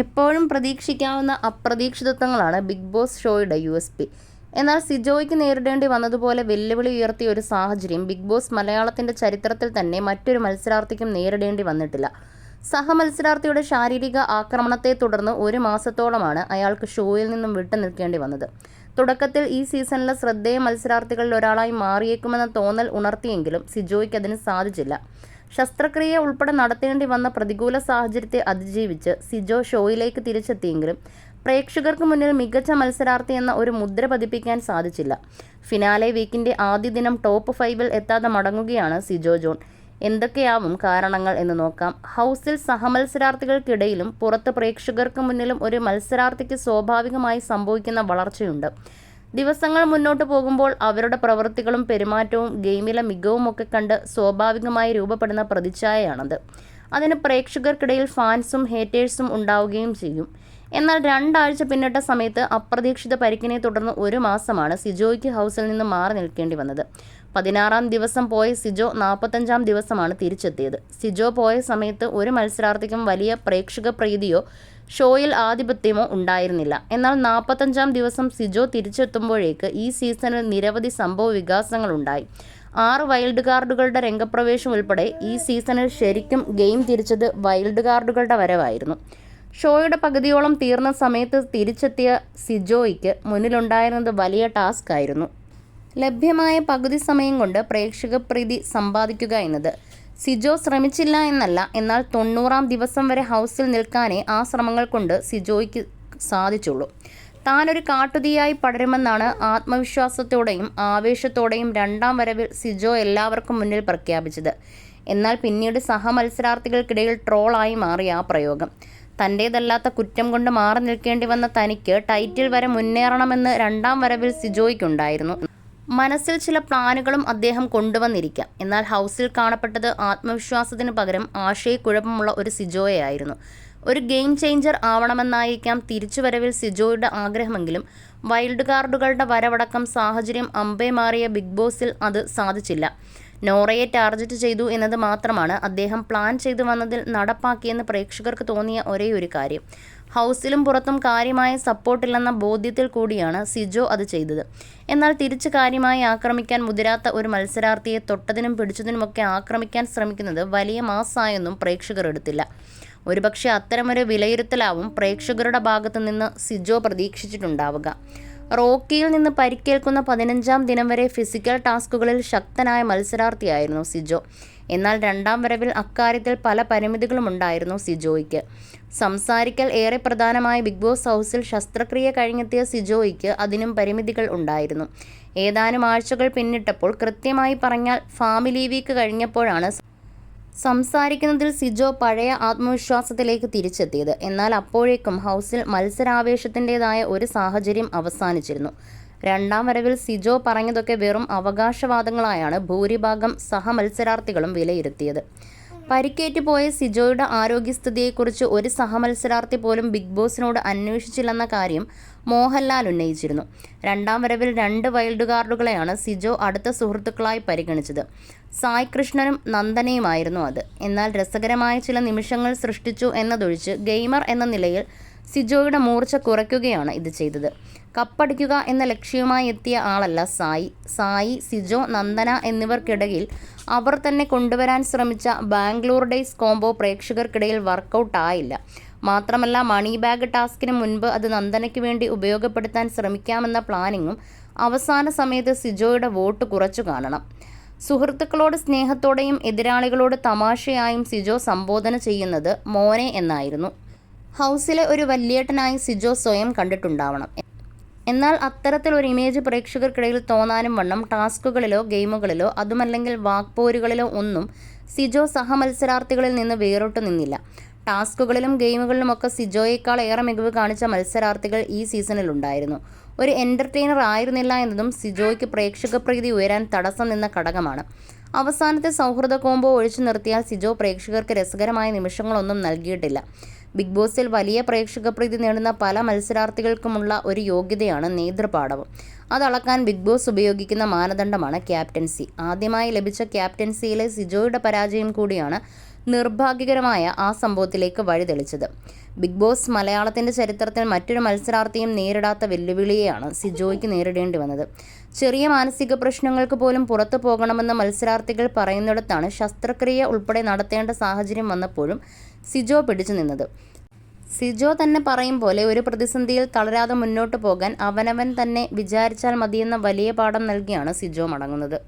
എപ്പോഴും പ്രതീക്ഷിക്കാവുന്ന അപ്രതീക്ഷിതത്വങ്ങളാണ് ബിഗ് ബോസ് ഷോയുടെ യു എസ് പി. എന്നാൽ സിജോയ്ക്ക് നേരിടേണ്ടി വന്നതുപോലെ വെല്ലുവിളി ഉയർത്തിയ ഒരു സാഹചര്യം ബിഗ് ബോസ് മലയാളത്തിന്റെ ചരിത്രത്തിൽ തന്നെ മറ്റൊരു മത്സരാർത്ഥിക്കും നേരിടേണ്ടി വന്നിട്ടില്ല. സഹമത്സരാർത്ഥിയുടെ ശാരീരിക ആക്രമണത്തെ തുടർന്ന് ഒരു മാസത്തോളമാണ് അയാൾക്ക് ഷോയിൽ നിന്നും വിട്ടു നിൽക്കേണ്ടി വന്നത്. തുടക്കത്തിൽ ഈ സീസണിലെ ശ്രദ്ധേയ മത്സരാർത്ഥികളിൽ ഒരാളായി മാറിയേക്കുമെന്ന തോന്നൽ ഉണർത്തിയെങ്കിലും സിജോയ്ക്ക് അതിന് സാധിച്ചില്ല. ശസ്ത്രക്രിയ ഉൾപ്പെടെ നടത്തേണ്ടി വന്ന പ്രതികൂല സാഹചര്യത്തെ അതിജീവിച്ച് സിജോ ഷോയിലേക്ക് തിരിച്ചെത്തിയെങ്കിലും പ്രേക്ഷകർക്ക് മുന്നിൽ മികച്ച മത്സരാർത്ഥി എന്ന ഒരു മുദ്ര പതിപ്പിക്കാൻ സാധിച്ചില്ല. ഫിനാലെ വീക്കിന്റെ ആദ്യ ദിനം ടോപ്പ് ഫൈവിൽ എത്താതെ മടങ്ങുകയാണ് സിജോ ജോൺ. എന്തൊക്കെയാവും കാരണങ്ങൾ എന്ന് നോക്കാം. ഹൗസിൽ സഹമത്സരാർത്ഥികൾക്കിടയിലും പുറത്ത് പ്രേക്ഷകർക്ക് മുന്നിലും ഒരു മത്സരാർത്ഥിക്ക് സ്വാഭാവികമായി സംഭവിക്കുന്ന വളർച്ചയുണ്ട്. ദിവസങ്ങൾ മുന്നോട്ട് പോകുമ്പോൾ അവരുടെ പ്രവൃത്തികളും പെരുമാറ്റവും ഗെയിമിലെ മികവും ഒക്കെ കണ്ട് സ്വാഭാവികമായി രൂപപ്പെടുന്ന പ്രതിച്ഛായയാണത്. അതിന് പ്രേക്ഷകർക്കിടയിൽ ഫാൻസും ഹേറ്റേഴ്സും ഉണ്ടാവുകയും ചെയ്യും. എന്നാൽ രണ്ടാഴ്ച പിന്നിട്ട സമയത്ത് അപ്രതീക്ഷിത പരിക്കിനെ തുടർന്ന് ഒരു മാസമാണ് സിജോയ്ക്ക് ഹൗസിൽ നിന്ന് മാറി നിൽക്കേണ്ടി വന്നത്. പതിനാറാം ദിവസം പോയ സിജോ നാൽപ്പത്തഞ്ചാം ദിവസമാണ് തിരിച്ചെത്തിയത്. സിജോ പോയ സമയത്ത് ഒരു മത്സരാർത്ഥിക്കും വലിയ പ്രേക്ഷക പ്രീതിയോ ഷോയിൽ ആധിപത്യമോ ഉണ്ടായിരുന്നില്ല. എന്നാൽ നാൽപ്പത്തഞ്ചാം ദിവസം സിജോ തിരിച്ചെത്തുമ്പോഴേക്ക് ഈ സീസണിൽ നിരവധി സംഭവ വികാസങ്ങളുണ്ടായി. ആറ് വൈൽഡ് കാർഡുകളുടെ രംഗപ്രവേശം ഉൾപ്പെടെ ഈ സീസണിൽ ശരിക്കും ഗെയിം തിരിച്ചത് വൈൽഡ് കാർഡുകളുടെ വരവായിരുന്നു. ഷോയുടെ പകുതിയോളം തീർന്ന സമയത്ത് തിരിച്ചെത്തിയ സിജോയ്ക്ക് മുന്നിലുണ്ടായിരുന്നത് വലിയ ടാസ്ക് ആയിരുന്നു ലഭ്യമായ പകുതി സമയം കൊണ്ട് പ്രേക്ഷക പ്രീതി സമ്പാദിക്കുക എന്നത് സിജോ ശ്രമിച്ചില്ല എന്നല്ല. എന്നാൽ തൊണ്ണൂറാം ദിവസം വരെ ഹൗസിൽ നിൽക്കാനേ ആ ശ്രമങ്ങൾ കൊണ്ട് സിജോയ്ക്ക് സാധിച്ചുള്ളൂ. താനൊരു കാട്ടുതീയായി പടരുമെന്നാണ് ആത്മവിശ്വാസത്തോടെയും ആവേശത്തോടെയും രണ്ടാം വരവിൽ സിജോ എല്ലാവർക്കും മുന്നിൽ പ്രഖ്യാപിച്ചത്. എന്നാൽ പിന്നീട് സഹമത്സരാർത്ഥികൾക്കിടയിൽ ട്രോളായി മാറി ആ പ്രയോഗം. തന്റേതല്ലാത്ത കുറ്റം കൊണ്ട് മാറി നിൽക്കേണ്ടി വന്ന തനിക്ക് ടൈറ്റിൽ വരെ മുന്നേറണമെന്ന് രണ്ടാം വരവിൽ സിജോയ്ക്കുണ്ടായിരുന്നു. മനസ്സിൽ ചില പ്ലാനുകളും അദ്ദേഹം കൊണ്ടുവന്നിരിക്കാം. എന്നാൽ ഹൗസിൽ കാണപ്പെട്ടത് ആത്മവിശ്വാസത്തിന് പകരം ആശയക്കുഴപ്പമുള്ള ഒരു സിജോയായിരുന്നു ഒരു ഗെയിം ചേഞ്ചർ ആവണമെന്നായിരിക്കാം തിരിച്ചുവരവിൽ സിജോയുടെ ആഗ്രഹമെങ്കിലും വൈൽഡ് കാർഡുകളുടെ വരവടക്കം സാഹചര്യം അമ്പേ മാറിയ ബിഗ് ബോസിൽ അത് സാധിച്ചില്ല. നോറയെ ടാർഗറ്റ് ചെയ്തു എന്നത് മാത്രമാണ് അദ്ദേഹം പ്ലാൻ ചെയ്തു വന്നതിൽ നടപ്പാക്കിയെന്ന് പ്രേക്ഷകർക്ക് തോന്നിയ ഒരേയൊരു കാര്യം. ഹൗസിലും പുറത്തും കാര്യമായ സപ്പോർട്ടില്ലെന്ന ബോധ്യത്തിൽ കൂടിയാണ് സിജോ അത് ചെയ്തത്. എന്നാൽ തിരിച്ചു കാര്യമായി ആക്രമിക്കാൻ മുതിരാത്ത ഒരു മത്സരാർത്ഥിയെ തൊട്ടതിനും പിടിച്ചതിനുമൊക്കെ ആക്രമിക്കാൻ ശ്രമിക്കുന്നത് വലിയ മാസായൊന്നും പ്രേക്ഷകർ എടുത്തില്ല. ഒരുപക്ഷെ അത്തരമൊരു വിലയിരുത്തലാവും പ്രേക്ഷകരുടെ ഭാഗത്തു നിന്ന് സിജോ പ്രതീക്ഷിച്ചിട്ടുണ്ടാവുക. റോക്കിയിൽ നിന്ന് പരിക്കേൽക്കുന്ന പതിനഞ്ചാം ദിനം വരെ ഫിസിക്കൽ ടാസ്കുകളിൽ ശക്തനായ മത്സരാർത്ഥിയായിരുന്നു സിജോ. എന്നാൽ രണ്ടാം വരവിൽ അക്കാര്യത്തിൽ പല പരിമിതികളുമുണ്ടായിരുന്നു സിജോയ്ക്ക്. സംസാരിക്കൽ ഏറെ പ്രധാനമായ ബിഗ് ബോസ് ഹൗസിൽ ശസ്ത്രക്രിയ കഴിഞ്ഞെത്തിയ സിജോയ്ക്ക് അതിനും പരിമിതികൾ ഉണ്ടായിരുന്നു. ഏതാനും ആഴ്ചകൾ പിന്നിട്ടപ്പോൾ കൃത്യമായി പറഞ്ഞാൽ ഫാമിലി വീക്ക് കഴിഞ്ഞപ്പോഴാണ് സംസാരിക്കുന്നതിൽ സിജോ പഴയ ആത്മവിശ്വാസത്തിലേക്ക് തിരിച്ചെത്തിയത്. എന്നാൽ അപ്പോഴേക്കും ഹൗസിൽ മത്സരാവേശത്തിന്റെതായ ഒരു സാഹചര്യം അവസാനിച്ചിരുന്നു. രണ്ടാം വരവിൽ സിജോ പറഞ്ഞതൊക്കെ വെറും അവകാശവാദങ്ങളായാണ് ഭൂരിഭാഗം സഹമത്സരാർത്ഥികളും വിലയിരുത്തിയത്. പരിക്കേറ്റ് പോയ സിജോയുടെ ആരോഗ്യസ്ഥിതിയെക്കുറിച്ച് ഒരു സഹമത്സരാർത്ഥി പോലും ബിഗ് ബോസിനോട് അന്വേഷിച്ചില്ലെന്ന കാര്യം മോഹൻലാൽ ഉന്നയിച്ചിരുന്നു. രണ്ടാം വരവിൽ രണ്ട് വൈൽഡ് കാർഡുകളെയാണ് സിജോ അടുത്ത സുഹൃത്തുക്കളായി പരിഗണിച്ചത്. സായ് കൃഷ്ണനും നന്ദനയുമായിരുന്നു അത്. എന്നാൽ രസകരമായ ചില നിമിഷങ്ങൾ സൃഷ്ടിച്ചു എന്നതൊഴിച്ച് ഗെയിമർ എന്ന നിലയിൽ സിജോയുടെ മൂർച്ച കുറയ്ക്കുകയാണ് ഇത് ചെയ്തത്. കപ്പടിക്കുക എന്ന ലക്ഷ്യവുമായി എത്തിയ ആളല്ല സായി. സായി സിജോ നന്ദന എന്നിവർക്കിടയിൽ അവർ തന്നെ കൊണ്ടുവരാൻ ശ്രമിച്ച ബാംഗ്ലൂർ ഡേയ്സ് കോംബോ പ്രേക്ഷകർക്കിടയിൽ വർക്കൗട്ട് ആയില്ല. മാത്രമല്ല മണി ബാഗ് ടാസ്കിന് മുൻപ് അത് നന്ദനയ്ക്ക് വേണ്ടി ഉപയോഗപ്പെടുത്താൻ ശ്രമിക്കാമെന്ന പ്ലാനിങ്ങും അവസാന സമയത്ത് സിജോയുടെ വോട്ട് കുറച്ചു കാണണം. സുഹൃത്തുക്കളോട് സ്നേഹത്തോടെയും എതിരാളികളോട് തമാശയായും സിജോ സംബോധന ചെയ്യുന്നത് മോനെ എന്നായിരുന്നു. ഹൗസിലെ ഒരു വല്യേട്ടനായി സിജോ സ്വയം കണ്ടിട്ടുണ്ടാവണം. എന്നാൽ അത്തരത്തിൽ ഒരു ഇമേജ് പ്രേക്ഷകർക്കിടയിൽ തോന്നാനും വണ്ണം ടാസ്കുകളിലോ ഗെയിമുകളിലോ അതുമല്ലെങ്കിൽ വാക്പോരുകളിലോ ഒന്നും സിജോ സഹമത്സരാർത്ഥികളിൽ നിന്ന് വേറിട്ടു നിന്നില്ല. ടാസ്കുകളിലും ഗെയിമുകളിലുമൊക്കെ സിജോയേക്കാൾ ഏറെ മികവ് കാണിച്ച മത്സരാർത്ഥികൾ ഈ സീസണിലുണ്ടായിരുന്നു ഒരു എന്റർടൈനർ ആയിരുന്നില്ല എന്നതും സിജോയ്ക്ക് പ്രേക്ഷക പ്രീതി ഉയരാൻ തടസ്സം നിന്ന ഘടകമാണ്. അവസാനത്തെ സൗഹൃദ കോംബോ ഒഴിച്ചു നിർത്തിയാൽ സിജോ പ്രേക്ഷകർക്ക് രസകരമായ നിമിഷങ്ങളൊന്നും നൽകിയിട്ടില്ല. ബിഗ് ബോസിൽ വലിയ പ്രേക്ഷക പ്രീതി നേടുന്ന പല മത്സരാർത്ഥികൾക്കുമുള്ള ഒരു യോഗ്യതയാണ് നേതൃപാടവം. അതളക്കാൻ ബിഗ് ബോസ് ഉപയോഗിക്കുന്ന മാനദണ്ഡമാണ് ക്യാപ്റ്റൻസി. ആദ്യമായി ലഭിച്ച ക്യാപ്റ്റൻസിയിലെ സിജോയുടെ പരാജയം കൂടിയാണ് നിർഭാഗ്യകരമായ ആ സംഭവത്തിലേക്ക് വഴിതെളിച്ചത്. ബിഗ് ബോസ് മലയാളത്തിന്റെ ചരിത്രത്തിൽ മറ്റൊരു മത്സരാർത്ഥിയും നേരിടാത്ത വെല്ലുവിളിയെയാണ് സിജോയ്ക്ക് നേരിടേണ്ടി വന്നത്. ചെറിയ മാനസിക പ്രശ്നങ്ങൾക്ക് പോലും പുറത്തു പോകണമെന്ന് മത്സരാർത്ഥികൾ പറയുന്നിടത്താണ് ശസ്ത്രക്രിയ ഉൾപ്പെടെ നടത്തേണ്ട സാഹചര്യം വന്നപ്പോഴും സിജോ പിടിച്ചു നിന്നത്. സിജോ തന്നെ പറയും പോലെ ഒരു പ്രതിസന്ധിയിൽ തളരാതെ മുന്നോട്ട് പോകാൻ അവനവൻ തന്നെ വിചാരിച്ചാൽ മതിയെന്ന വലിയ പാഠം നൽകിയാണ് സിജോ മടങ്ങുന്നത്.